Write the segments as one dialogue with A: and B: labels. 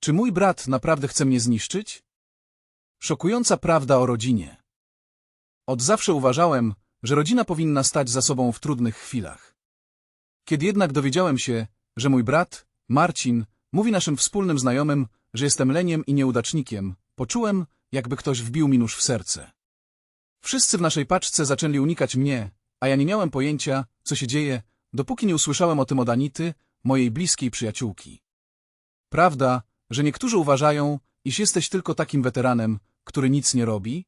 A: Czy mój brat naprawdę chce mnie zniszczyć? Szokująca prawda o rodzinie. Od zawsze uważałem, że rodzina powinna stać za sobą w trudnych chwilach. Kiedy jednak dowiedziałem się, że mój brat, Marcin, mówi naszym wspólnym znajomym, że jestem leniem i nieudacznikiem, poczułem, jakby ktoś wbił mi nóż w serce. Wszyscy w naszej paczce zaczęli unikać mnie, a ja nie miałem pojęcia, co się dzieje, dopóki nie usłyszałem o tym od Anity, mojej bliskiej przyjaciółki. Prawda, że niektórzy uważają, iż jesteś tylko takim weteranem, który nic nie robi?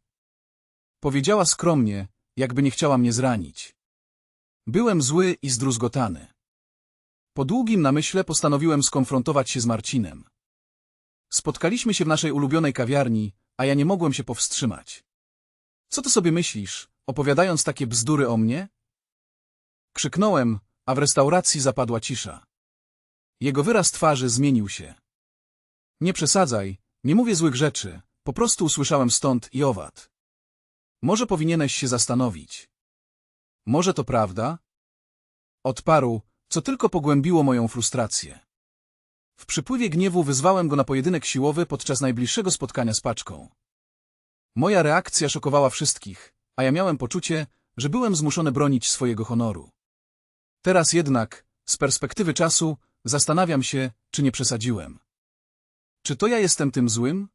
A: Powiedziała skromnie, jakby nie chciała mnie zranić. Byłem zły i zdruzgotany. Po długim namyśle postanowiłem skonfrontować się z Marcinem. Spotkaliśmy się w naszej ulubionej kawiarni, a ja nie mogłem się powstrzymać. Co ty sobie myślisz, opowiadając takie bzdury o mnie? Krzyknąłem, a w restauracji zapadła cisza. Jego wyraz twarzy zmienił się. Nie przesadzaj, nie mówię złych rzeczy, po prostu usłyszałem stąd i owad. Może powinieneś się zastanowić. Może to prawda? Odparł, co tylko pogłębiło moją frustrację. W przypływie gniewu wyzwałem go na pojedynek siłowy podczas najbliższego spotkania z paczką. Moja reakcja szokowała wszystkich, a ja miałem poczucie, że byłem zmuszony bronić swojego honoru. Teraz jednak, z perspektywy czasu, zastanawiam się, czy nie przesadziłem. Czy to ja jestem tym złym?